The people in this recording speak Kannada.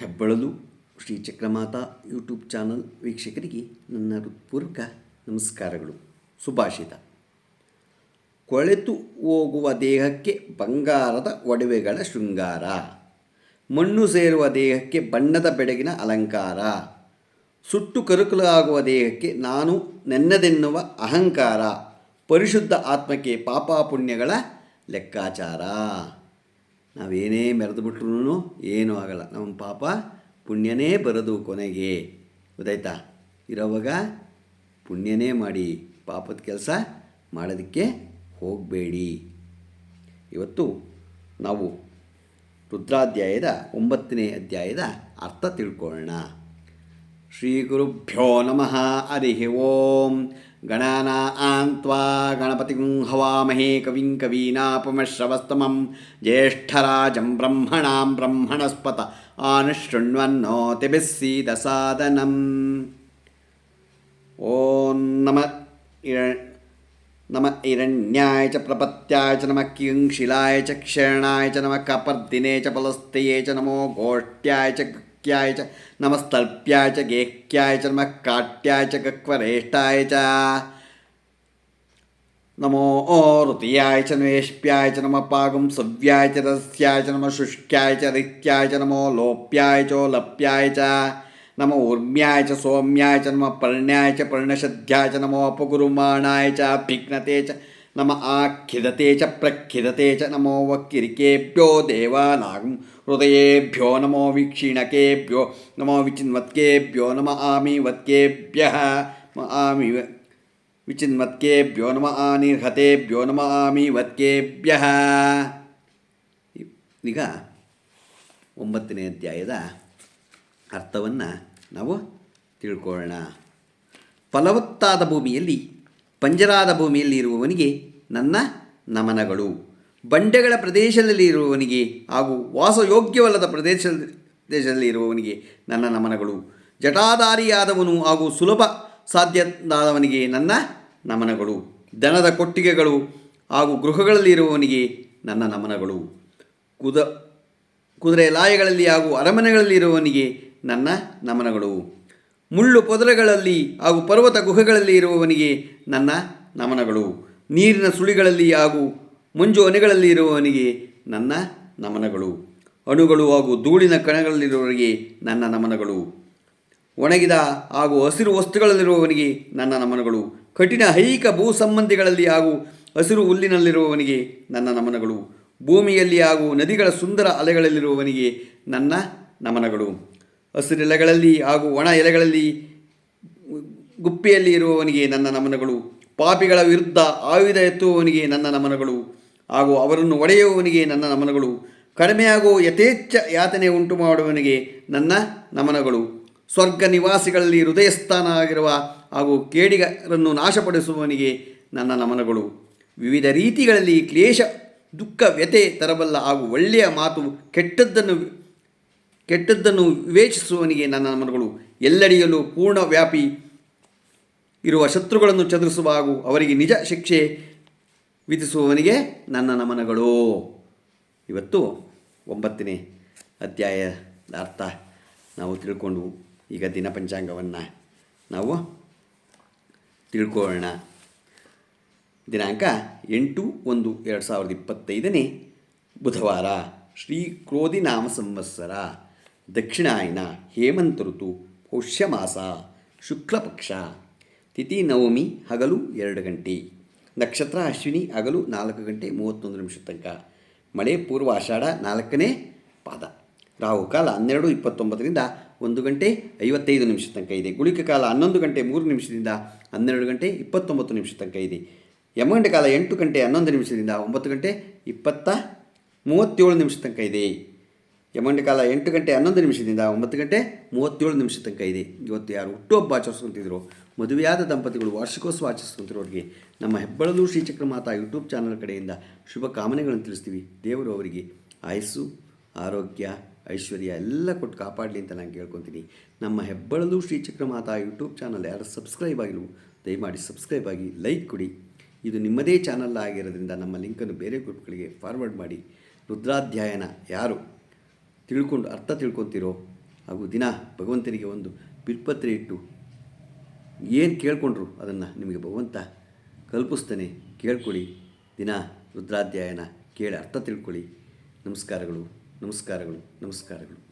ಹೆಬ್ಬಳಲು ಶ್ರೀ ಚಕ್ರಮಾತಾ ಯೂಟ್ಯೂಬ್ ಚಾನಲ್ ವೀಕ್ಷಕರಿಗೆ ನನ್ನ ಹೃತ್ಪೂರ್ವಕ ನಮಸ್ಕಾರಗಳು. ಸುಭಾಷಿತ ಕೊಳೆತು ಹೋಗುವ ದೇಹಕ್ಕೆ ಬಂಗಾರದ ಒಡವೆಗಳ ಶೃಂಗಾರ. ಮಣ್ಣು ಸೇರುವ ದೇಹಕ್ಕೆ ಬಣ್ಣದ ಬೆಡಗಿನ ಅಲಂಕಾರ. ಸುಟ್ಟು ಕರುಕಲಾಗುವ ದೇಹಕ್ಕೆ ನಾನು ನೆನ್ನದೆನ್ನುವ ಅಹಂಕಾರ. ಪರಿಶುದ್ಧ ಆತ್ಮಕ್ಕೆ ಪಾಪ ಪುಣ್ಯಗಳ ಲೆಕ್ಕಾಚಾರ. ನಾವೇನೇ ಮೆರೆದು ಬಿಟ್ರೂ ಏನೂ ಆಗಲ್ಲ. ನಮ್ಮ ಪಾಪ ಪುಣ್ಯನೇ ಬರೋದು ಕೊನೆಗೆ. ಗೊತ್ತಾಯ್ತಾ? ಇರೋವಾಗ ಪುಣ್ಯನೇ ಮಾಡಿ ಪಾಪದ ಕೆಲಸ ಮಾಡೋದಕ್ಕೆ ಹೋಗಬೇಡಿ. ಇವತ್ತು ನಾವು ರುದ್ರಾಧ್ಯಾಯದ ಒಂಬತ್ತನೇ ಅಧ್ಯಾಯದ ಅರ್ಥ ತಿಳ್ಕೊಳ್ಳೋಣ. ಶ್ರೀ ಗುರುಭ್ಯೋ ನಮಃ. ಹರಿ ಓಂ. ಗಣಾನಾ ಆಂತ್ವಾ ಗಣಪತಿಂ ಹವಾಮಹೇ ಕವಿಂ ಕವೀನಾಪಮಶ್ರವಸ್ತಮಂ ಜ್ಯೇಷ್ಠರಾಜಂ ಬ್ರಹ್ಮಣಾಂ ಬ್ರಹ್ಮಣಸ್ಪತ ಆನುಶೃಣ್ವನ್ನೋತಿಭಿಸ್ಸೀದ ಸಾದನಂ ಓಂ ನಮ ಇರ ನಮ ಹಿರಣ್ಯಾಯ ಚ ಪ್ರಪತ್ಯಾಯ ಚ ನಮ ಕಿಂಶಿಲಾಯ ಚ ಕ್ಷರಣಾಯ ಚ ನಮ ಕಪರ್ದಿನೇ ಚ ಪಲಸ್ತಯೇ ಚ ನಮೋ ಗೋಷ್ಠ್ಯಾಯ ಚ ಗಕ್ಯಾಯ ಚ ನಮಸ್ತಲ್ಪ್ಯಾಯ ಚ ಗೇಹ್ಯಾಯ ಚ ನಮ ಕಾಟ್ಯಾಯ ಚ ಗಕ್ವರೇಷ್ಠಾಯ ಚ ನಮೋ ಋತಿಯಾಯ ಚ ನೇಷ್ಪ್ಯಾಯ ಚ ನಮ ಪಾಗಂ ಸವ್ಯಾಯ ಚ ರಸ್ಯಾಯ ಚ ನಮ ಶುಷ್ಕ್ಯಾಯ ಚ ರಿತ್ಯಾಯ ಚ ನಮೋ ಲೋಪ್ಯಾಯ ಚೋಲಪ್ಯಾಯ ಚ ನಮ ಊರ್ಮ್ಯಾಯ ಚ ಸೌಮ್ಯಾಯ ಚ ನಮ ಪರ್ಣ್ಯಾಯ ಚ ಪರ್ಣಶದ್ಯಾಯ ಚ ನಮೋ ಅಪಗುರುಮಾಣಾಯ ಚ ಭಿಘ್ನತೆ ಚ ನಮ ಆಖಿದತೆ ಚ ಪ್ರಖಿದತೆ ಚ ನಮೋ ವಕ್ಕಿರಿಕೇಭ್ಯೋ ದೇವಾನಾಗಂ ಹೃದಯೇಭ್ಯೋ ನಮೋ ವೀಕ್ಷಿಣಕೇಭ್ಯೋ ನಮೋ ವಿಚಿನ್ವತ್ಕೇಭ್ಯೋ ನಮ ಆಮಿ ವತ್ಕೇಭ್ಯ ಆಮಿ ವಿಚಿನ್ಮತ್ಕೇಭ್ಯೋ ನಮ ಆನಿರ್ಹತೆಭ್ಯೋ ನಮ ಆಮಿ ವತ್ಕೇಭ್ಯ ಈಗ ಒಂಬತ್ತನೇ ಅಧ್ಯಾಯದ ಅರ್ಥವನ್ನು ನಾವು ತಿಳ್ಕೊಳ್ಳೋಣ. ಫಲವತ್ತಾದ ಭೂಮಿಯಲ್ಲಿ ಪಂಜರಾದ ಭೂಮಿಯಲ್ಲಿ ಇರುವವನಿಗೆ ನನ್ನ ನಮನಗಳು. ಬಂಡೆಗಳ ಪ್ರದೇಶದಲ್ಲಿ ಇರುವವನಿಗೆ ಹಾಗೂ ವಾಸಯೋಗ್ಯವಲ್ಲದ ಪ್ರದೇಶ ಪ್ರದೇಶದಲ್ಲಿ ಇರುವವನಿಗೆ ನನ್ನ ನಮನಗಳು. ಜಟಾಧಾರಿಯಾದವನು ಹಾಗೂ ಸುಲಭ ಸಾಧ್ಯದಾದವನಿಗೆ ನನ್ನ ನಮನಗಳು. ದನದ ಕೊಟ್ಟಿಗೆಗಳು ಹಾಗೂ ಗೃಹಗಳಲ್ಲಿ ಇರುವವನಿಗೆ ನನ್ನ ನಮನಗಳು. ಕುದ, ಕುದುರೆ ಲಾಯಗಳಲ್ಲಿ ಹಾಗೂ ಅರಮನೆಗಳಲ್ಲಿ ಇರುವವನಿಗೆ ನನ್ನ ನಮನಗಳು. ಮುಳ್ಳು ಪೊದರಗಳಲ್ಲಿ ಹಾಗೂ ಪರ್ವತ ಗುಹೆಗಳಲ್ಲಿ ಇರುವವನಿಗೆ ನನ್ನ ನಮನಗಳು. ನೀರಿನ ಸುಳಿಗಳಲ್ಲಿ ಹಾಗೂ ಮಂಜು ಅನೆಗಳಲ್ಲಿ ಇರುವವನಿಗೆ ನನ್ನ ನಮನಗಳು. ಅಣುಗಳು ಹಾಗೂ ಧೂಳಿನ ಕಣಗಳಲ್ಲಿರುವವರಿಗೆ ನನ್ನ ನಮನಗಳು. ಒಣಗಿದ ಹಾಗೂ ಹಸಿರು ವಸ್ತುಗಳಲ್ಲಿರುವವನಿಗೆ ನನ್ನ ನಮನಗಳು. ಕಠಿಣ ಹೈಕ ಭೂ ಸಂಬಂಧಿಗಳಲ್ಲಿ ಹಾಗೂ ಹಸಿರು ಹುಲ್ಲಿನಲ್ಲಿರುವವನಿಗೆ ನನ್ನ ನಮನಗಳು. ಭೂಮಿಯಲ್ಲಿ ಹಾಗೂ ನದಿಗಳ ಸುಂದರ ಅಲೆಗಳಲ್ಲಿರುವವನಿಗೆ ನನ್ನ ನಮನಗಳು. ಹಸಿರೆಲೆಗಳಲ್ಲಿ ಹಾಗೂ ಒಣ ಎಲೆಗಳಲ್ಲಿ ಗುಪ್ಪಿಯಲ್ಲಿ ಇರುವವನಿಗೆ ನನ್ನ ನಮನಗಳು. ಪಾಪಿಗಳ ವಿರುದ್ಧ ಆಯುಧ ಎತ್ತುವವನಿಗೆ ನನ್ನ ನಮನಗಳು. ಹಾಗೂ ಅವರನ್ನು ಒಡೆಯುವವನಿಗೆ ನನ್ನ ನಮನಗಳು. ಕಡಿಮೆಯಾಗುವ ಯಥೇಚ್ಛ ಯಾತನೆ ಉಂಟು ಮಾಡುವವನಿಗೆ ನನ್ನ ನಮನಗಳು. ಸ್ವರ್ಗ ನಿವಾಸಿಗಳಲ್ಲಿ ಹೃದಯಸ್ಥಾನ ಆಗಿರುವ ಹಾಗೂ ಕೇಡಿಗರನ್ನು ನಾಶಪಡಿಸುವವನಿಗೆ ನನ್ನ ನಮನಗಳು. ವಿವಿಧ ರೀತಿಗಳಲ್ಲಿ ಕ್ಲೇಶ, ದುಃಖ ವ್ಯತೆ ತರಬಲ್ಲ ಹಾಗೂ ಒಳ್ಳೆಯ ಮಾತು ಕೆಟ್ಟದ್ದನ್ನು ಕೆಟ್ಟದ್ದನ್ನು ವಿವೇಚಿಸುವವನಿಗೆ ನನ್ನ ನಮನಗಳು. ಎಲ್ಲೆಡೆಯಲ್ಲೂ ಪೂರ್ಣ ವ್ಯಾಪಿ ಇರುವ ಶತ್ರುಗಳನ್ನು ಚದುರಿಸುವ ಹಾಗೂ ಅವರಿಗೆ ನಿಜ ಶಿಕ್ಷೆ ವಿಧಿಸುವವನಿಗೆ ನನ್ನ ನಮನಗಳು. ಇವತ್ತು ಒಂಬತ್ತನೇ ಅಧ್ಯಾಯದ ಅರ್ಥ ನಾವು ತಿಳ್ಕೊಂಡು ಈಗ ದಿನ ಪಂಚಾಂಗವನ್ನು ನಾವು ತಿಳ್ಕೊಳ್ಳೋಣ. ದಿನಾಂಕ ಎಂಟು ಒಂದು ಎರಡು ಸಾವಿರದ ಇಪ್ಪತ್ತೈದನೇ ಬುಧವಾರ, ಶ್ರೀ ಕ್ರೋಧಿ ನಾಮ ಸಂವತ್ಸರ. ದಕ್ಷಿಣಾಯನ ಹೇಮಂತ ಋತು, ಪೌಷ್ಯಮಾಸ ಮಾಸ ಶುಕ್ಲ ಪಕ್ಷ ತಿಥಿ ನವಮಿ, ಹಗಲು ಎರಡು ಗಂಟೆ, ನಕ್ಷತ್ರ ಅಶ್ವಿನಿ, ಹಗಲು ನಾಲ್ಕು ಗಂಟೆ ಮೂವತ್ತೊಂದು ನಿಮಿಷ ತನಕ, ಮಳೆ ಪೂರ್ವ ಆಷಾಢ ನಾಲ್ಕನೇ ಪಾದ ರಾಹುಕಾಲ ಹನ್ನೆರಡು ಇಪ್ಪತ್ತೊಂಬತ್ತರಿಂದ ಒಂದು ಗಂಟೆ ಐವತ್ತೈದು ನಿಮಿಷ ತನಕ ಇದೆ, ಗುಳಿಕ ಕಾಲ ಹನ್ನೊಂದು ಗಂಟೆ ಮೂರು ನಿಮಿಷದಿಂದ ಹನ್ನೆರಡು ಗಂಟೆ ಇಪ್ಪತ್ತೊಂಬತ್ತು ನಿಮಿಷ ತನಕ ಇದೆ ಯಮಗಂಟೆ ಕಾಲ ಎಂಟು ಗಂಟೆ ಹನ್ನೊಂದು ನಿಮಿಷದಿಂದ ಒಂಬತ್ತು ಗಂಟೆ ಇಪ್ಪತ್ತ ಮೂವತ್ತೇಳು ನಿಮಿಷ ತನಕ ಇದೆ. ಯಮಗಂಟೆ ಕಾಲ ಎಂಟು ಗಂಟೆ ಹನ್ನೊಂದು ನಿಮಿಷದಿಂದ ಒಂಬತ್ತು ಗಂಟೆ ಮೂವತ್ತೇಳು ನಿಮಿಷ ತನಕ ಇದೆ. ಇವತ್ತು ಯಾರು ಹುಟ್ಟುಹಬ್ಬ ಆಚರಿಸ್ಕೊಂತಿದ್ರು ಮದುವೆಯಾದ ದಂಪತಿಗಳು ವಾರ್ಷಿಕೋತ್ಸವ ಅವರಿಗೆ ನಮ್ಮ ಹೆಬ್ಬಳಲು ಶ್ರೀಚಕ್ರ ಮಾತಾ ಯೂಟ್ಯೂಬ್ ಚಾನಲ್ ಕಡೆಯಿಂದ ಶುಭ ಕಾಮನೆಗಳನ್ನು ತಿಳಿಸ್ತೀವಿ. ದೇವರು ಅವರಿಗೆ ಆಯಸ್ಸು, ಆರೋಗ್ಯ, ಐಶ್ವರ್ಯ ಎಲ್ಲ ಕೊಟ್ಟು ಕಾಪಾಡಲಿ ಅಂತ ನಾನು ಕೇಳ್ಕೊತೀನಿ. ನಮ್ಮ ಹೆಬ್ಬಳಲು ಶ್ರೀಚಕ್ರ ಮಾತಾ ಯೂಟ್ಯೂಬ್ ಚಾನಲ್ ಯಾರು ಸಬ್ಸ್ಕ್ರೈಬ್ ಆಗಿಲ್ಲ ದಯಮಾಡಿ ಸಬ್ಸ್ಕ್ರೈಬ್ ಆಗಿ ಲೈಕ್ ಕೊಡಿ. ಇದು ನಿಮ್ಮದೇ ಚಾನಲ್ ಆಗಿರೋದ್ರಿಂದ ನಮ್ಮ ಲಿಂಕನ್ನು ಬೇರೆ ಗ್ರೂಪ್ಗಳಿಗೆ ಫಾರ್ವರ್ಡ್ ಮಾಡಿ. ರುದ್ರಾಧ್ಯಾಯನ ಯಾರು ತಿಳ್ಕೊಂಡು, ಅರ್ಥ ತಿಳ್ಕೊತೀರೋ ಹಾಗೂ ದಿನ ಭಗವಂತನಿಗೆ ಒಂದು ಬಿಲ್ಪತ್ರೆ ಇಟ್ಟು ಏನು ಕೇಳ್ಕೊಂಡ್ರು ಅದನ್ನು ನಿಮಗೆ ಭಗವಂತ ಕಲ್ಪಿಸ್ತಾನೆ, ಕೇಳ್ಕೊಳ್ಳಿ. ದಿನ ರುದ್ರಾಧ್ಯಾಯನ ಕೇಳಿ ಅರ್ಥ ತಿಳ್ಕೊಳ್ಳಿ. ನಮಸ್ಕಾರಗಳು ನಮಸ್ಕಾರಗಳು ನಮಸ್ಕಾರಗಳು.